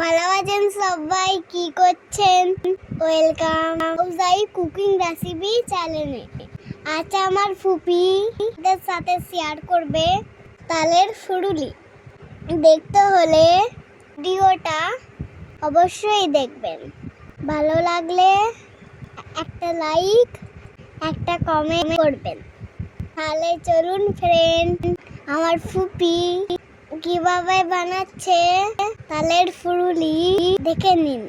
ভালো আছেন সবাই কি করছেন? ওয়েলকাম যাই কুকিং রেসিপি চ্যানেলে আজ আমার ফুপি দের সাথে শেয়ার করবে তালের ফুরুলি দেখতে হলে ভিডিওটা অবশ্যই দেখবেন। ভালো লাগলে একটা লাইক একটা কমেন্ট করবেন। তাহলে চলুন ফ্রেন্ড আমার ফুপি কীভাবে বানাচ্ছে? তালের ফুরুলি দেখে নিন।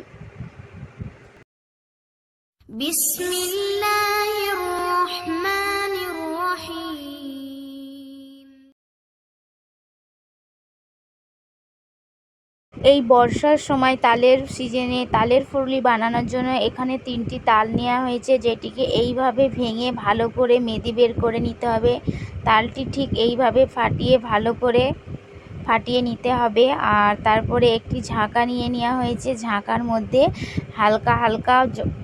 এই বর্ষার সময় তালের সিজনে তালের ফুরলি বানানোর জন্য এখানে তিনটি তাল নেওয়া হয়েছে, যেটিকে এইভাবে ভেঙে ভালো করে মেদি বের করে নিতে হবে। তালটি ঠিক এইভাবে ফাটিয়ে ভালো করে ফাটিয়ে নিতে হবে। আর তারপরে একটি ঝাঁকা নিয়ে নেওয়া হয়েছে। ঝাঁকার মধ্যে হালকা হালকা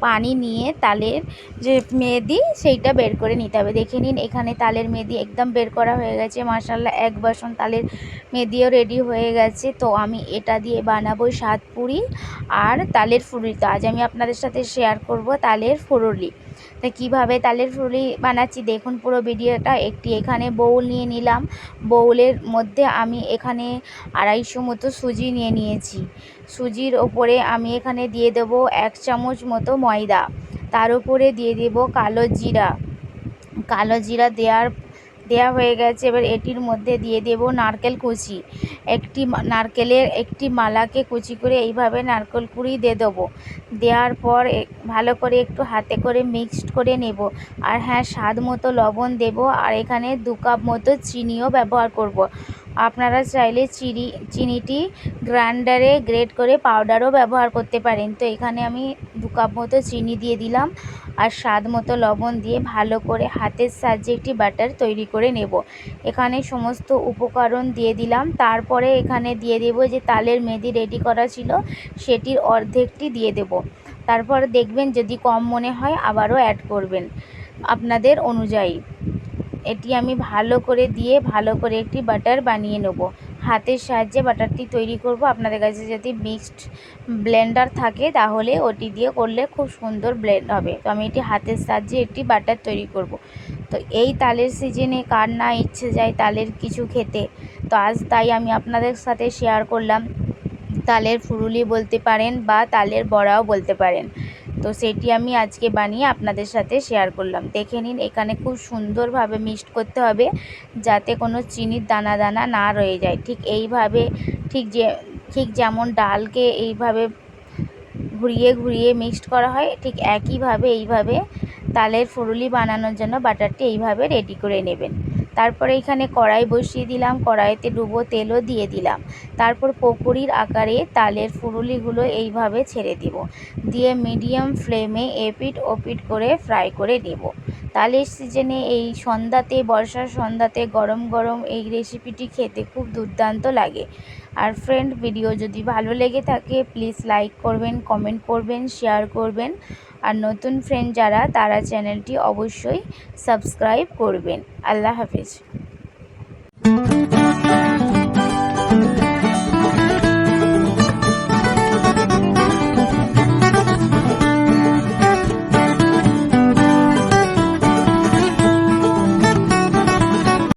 পানি নিয়ে তালের যে মেদি সেইটা বের করে নিতে হবে। দেখে নিন, এখানে তালের মেদি একদম বের করা হয়ে গেছে। মাসাল্লাহ এক বাসন তালের মেদিও রেডি হয়ে গেছে। তো আমি এটা দিয়ে বানাবো সাত পুরি আর তালের ফুরুলি তো আজ আমি আপনাদের সাথে শেয়ার করব তালের ফুরুলি। তো কীভাবে তালের ফুলি বানাচ্ছি? দেখুন পুরো ভিডিওটা একটি এখানে বউল নিয়ে নিলাম। বউলের মধ্যে আমি এখানে আড়াইশো মতো সুজি নিয়ে নিয়েছি। সুজির ওপরে আমি এখানে দিয়ে দেব এক চামচ মতো ময়দা। তার উপরে দিয়ে দেব কালো জিরা। কালো জিরা দেওয়ার দেওয়া হয়ে গেছে। এবার এটির মধ্যে দিয়ে দেব নারকেল কুচি। একটি নারকেলের একটি মালাকে কুচি করে এইভাবে নারকেল কুড়ি দিয়ে দেবো। দেওয়ার পর ভালো করে একটু হাতে করে মিক্সড করে নেব। আর হ্যাঁ স্বাদ মতো লবণ দেব। আর এখানে দু কাপ মতো চিনিও ব্যবহার করব। আপনারা চাইলে চিনি, চিনিটি গ্রাইন্ডারে গ্রেট করে পাউডারও ব্যবহার করতে পারেন। তো এখানে আমি দু কাপ মতো চিনি দিয়ে দিলাম আর স্বাদ মতো লবণ দিয়ে ভালো করে হাতের সাহায্যে একটি ব্যাটার তৈরি করে নেব। এখানে সমস্ত উপকরণ দিয়ে দিলাম। তারপরে এখানে দিয়ে দেব যে তালের মেদি রেডি করা ছিল, সেটির অর্ধেকটি দিয়ে দেব। তারপর দেখবেন যদি কম মনে হয় আবারও অ্যাড করবেন। আপনাদের অনুযায়ী। এটি আমি ভালো করে দিয়ে ভালো করে একটি বাটার বানিয়ে নেব। হাতের সাহায্যে বাটারটি তৈরি করব। আপনাদের কাছে যদি মিক্সড ব্লেন্ডার থাকে, তাহলে ওটি দিয়ে করলে খুব সুন্দর ব্লেন্ড হবে। তো আমি এটি হাতের সাহায্যে একটি বাটার তৈরি করব। তো এই তালের সিজনে কার না ইচ্ছে যায় তালের কিছু খেতে, তো আজ তাই আমি আপনাদের সাথে শেয়ার করলাম। তালের ফুরুলি বলতে পারেন বা তালের বড়াও বলতে পারেন। তো সেটি আমি আজকে বানিয়ে আপনাদের সাথে শেয়ার করলাম। দেখে নিন, এখানে খুব সুন্দরভাবে মিক্সড করতে হবে যাতে কোনো চিনির দানা দানা না রয়ে যায়। ঠিক এইভাবে, ঠিক যে, ঠিক যেমন ডালকে এইভাবে ঘুরিয়ে ঘুরিয়ে মিক্সড করা হয়, ঠিক একইভাবে এইভাবে তালের ফুরুলি বানানোর জন্য বাটারটি এইভাবে রেডি করে নেবেন। তারপরে এখানে কড়াই বসিয়ে দিলাম, কড়াইতে ডুবো তেলও দিয়ে দিলাম। তারপর পকোড়ির আকারে তালের ফুরুলিগুলো এইভাবে ছেড়ে দিব। দিয়ে মিডিয়াম ফ্লেমে এপিট ওপিট করে ফ্রাই করে নেব। তালের সিজনে এই সন্ধ্যাতে, বর্ষার সন্ধ্যাতে গরম গরম এই রেসিপিটি খেতে খুব দুর্দান্ত লাগে। আর ফ্রেন্ড ভিডিও যদি ভালো লেগে থাকে প্লিজ লাইক করবেন কমেন্ট করবেন শেয়ার করবেন। আর নতুন ফ্রেন্ড যারা তারা চ্যানেলটি অবশ্যই সাবস্ক্রাইব করবেন। আল্লাহ হাফেজ।